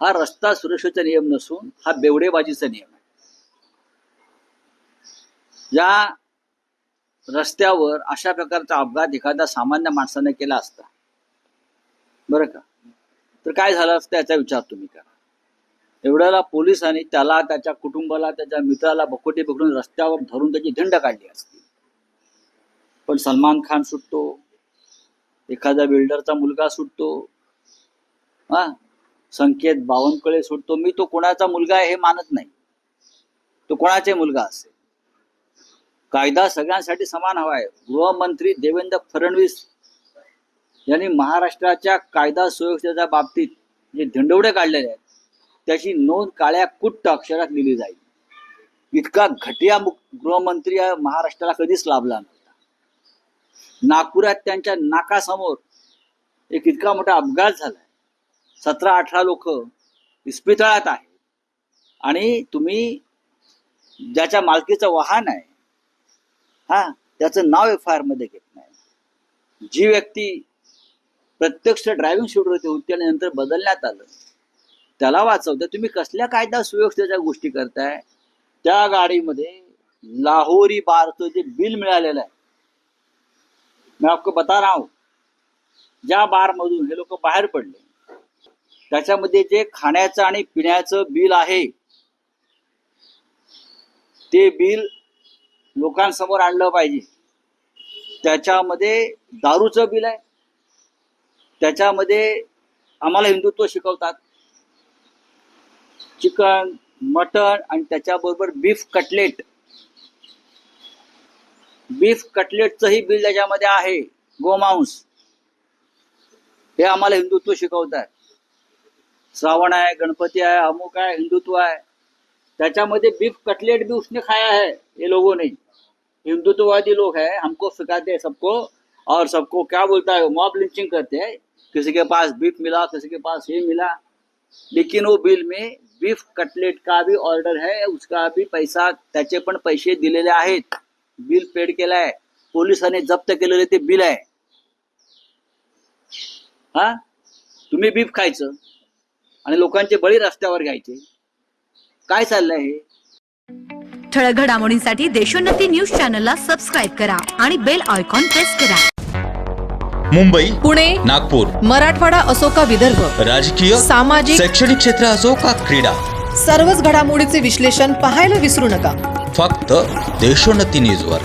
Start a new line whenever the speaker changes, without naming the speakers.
हा रस्ता सुरक्षेचा नियम नसून हा बेवडेबाजीचा नियम आहे. या रस्त्यावर अशा प्रकारचा अपघात एखाद्या सामान्य माणसाने केला असता बरं का? तर काय झालं असतं याचा विचार तुम्ही करा. एवढ्याला पोलिसांनी त्याला त्याच्या कुटुंबाला त्याच्या मित्राला बकोटे पकडून रस्त्यावर धरून त्याची झंड काढली असती. पण सलमान खान सुटतो एखादा बिल्डरचा मुलगा सुटतो हा? संकेत बावनकुळे सुटतो मी तो कोणाचा मुलगा आहे हे मानत नाही. तो कोणाचे मुलगा असेल? कायदा सगळ्यांसाठी समान हवा आहे. गृहमंत्री देवेंद्र फडणवीस यांनी महाराष्ट्राच्या कायदा सुव्यवस्थेच्या बाबतीत जे धंडवडे काढलेले आहेत त्याची नोंद काळ्या कुट्ट अक्षरात लिहिली जाईल. इतका घटिया गृहमंत्री महाराष्ट्राला कधीच लाभला नव्हता. नागपुरात त्यांच्या नाकासमोर एक इतका मोठा अपघात झालाय. सतरा अठरा लोक इस्पितळात आहेत. आणि तुम्ही ज्याच्या मालकीचं वाहन आहे हा त्याचं नाव एफ आय आरमध्ये घेत नाही. जी व्यक्ती प्रत्यक्ष ड्रायव्हिंग सीटवरती होती आणि नंतर बदलण्यात आलं त्याला वाचवतं तुम्ही कसल्या कायदा सुव्यवस्थेच्या गोष्टी करताय? त्या गाडीमध्ये लाहोरी बारचं जे बिल मिळालेलं आहे मैं आपको बता रहा हूं ज्या बारमधून हे लोक बाहेर पडले त्याच्यामध्ये जे खाण्याचं आणि पिण्याचं बिल आहे ते बिल लोकांसमोर आणलं पाहिजे. त्याच्यामध्ये दारूचं बिल आहे. त्याच्यामध्ये आम्हाला हिंदुत्व शिकवतात. चिकन मटण आणि त्याच्याबरोबर बीफ कटलेट. बीफ कटलेटचंही बिल त्याच्यामध्ये आहे. गोमांस. हे आम्हाला हिंदुत्व शिकवतात. श्रावण आहे, गणपति आहे, अमुक आहे, हिंदुत्व आहे. त्याच्यामध्ये बीफ कटलेट भी उसने खाया है, ये लोगों ने. हिंदुत्ववादी लोग है, हमको सिखाते हैं सबको, और सबको क्या बोलता है मॉब लिंचिंग करते हैं. किसी के पास बीफ मिला, किसी के पास ये मिला. लेकिन वो बिल में बीफ कटलेट का भी ऑर्डर है, उसका भी पैसा, त्याचे पण पैसे दिलेले आहेत. बिल पेड केलं आहे पोलिसांनी जप्त केलेले ते बिल आहे. हा? तुम्ही बीफ खायचं. आणि लोकांचे बळी रस्त्यावर घ्यायचे. काय चाललंय हे?
ठळक घडामोडींसाठी देशोन्नती न्यूज चॅनलला सबस्क्राईब करा आणि बेल आयकॉन प्रेस करा.
मुंबई
पुणे
नागपूर
मराठवाडा असो का विदर्भ
राजकीय
सामाजिक
शैक्षणिक क्षेत्र असो का क्रीडा
सर्वच घडामोडीचे विश्लेषण पाहायला विसरू नका.
फक्त देशोन्नती न्यूजवर.